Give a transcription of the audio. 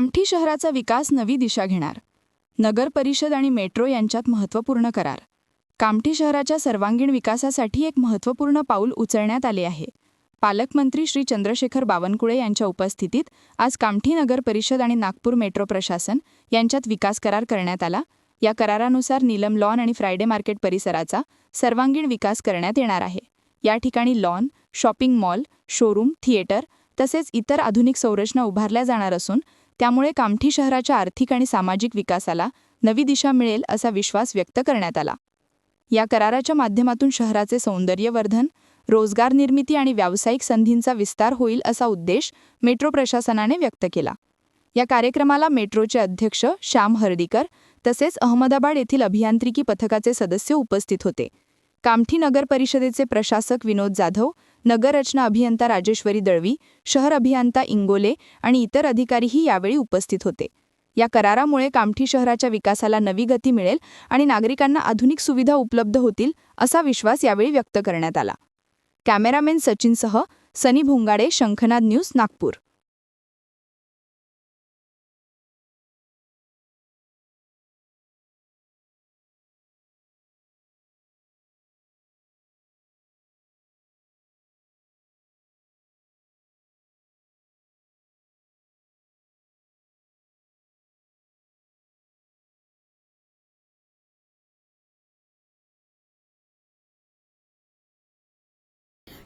कामठी शहराचा विकास नवी दिशा घेणार. नगर परिषद आणि मेट्रो यांच्यात महत्त्वपूर्ण करार. कामठी शहराच्या सर्वांगीण विकासासाठी एक महत्त्वपूर्ण पाऊल उचलण्यात आले आहे. पालकमंत्री श्री चंद्रशेखर बावनकुळे यांच्या उपस्थितीत आज कामठी नगर परिषद आणि नागपूर मेट्रो प्रशासन यांच्यात विकास करार करण्यात आला. या करारानुसार नीलम लॉन आणि फ्रायडे मार्केट परिसराचा सर्वांगीण विकास करण्यात येणार आहे. या ठिकाणी lawn shopping mall showroom theatre तसेच इतर आधुनिक संरचना उभारल्या जाणार असून त्यामुळे कामठी शहराच्या आर्थिक आणि सामाजिक विकासाला नवी दिशा मिळेल असा विश्वास व्यक्त करण्यात आला. या कराराच्या माध्यमातून शहराचे सौंदर्यवर्धन रोजगार निर्मिती आणि व्यावसायिक संधींचा विस्तार होईल असा उद्देश मेट्रो प्रशासनाने व्यक्त केला. या कार्यक्रमाला मेट्रोचे अध्यक्ष श्याम हर्डीकर तसेच अहमदाबाद येथील अभियांत्रिकी पथकाचे सदस्य उपस्थित होते. कामठी नगर परिषदेचे प्रशासक विनोद जाधव नगररचना अभियंता राजेश्वरी दळवी शहर अभियंता इंगोले आणि इतर अधिकारीही यावेळी उपस्थित होते. या करारामुळे कामठी शहराच्या विकासाला नवी गती मिळेल आणि नागरिकांना आधुनिक सुविधा उपलब्ध होतील असा विश्वास यावेळी व्यक्त करण्यात आला. कॅमेरामॅन सचिनसह सनी भोंगाडे शंखनाद न्यूज नागपूर.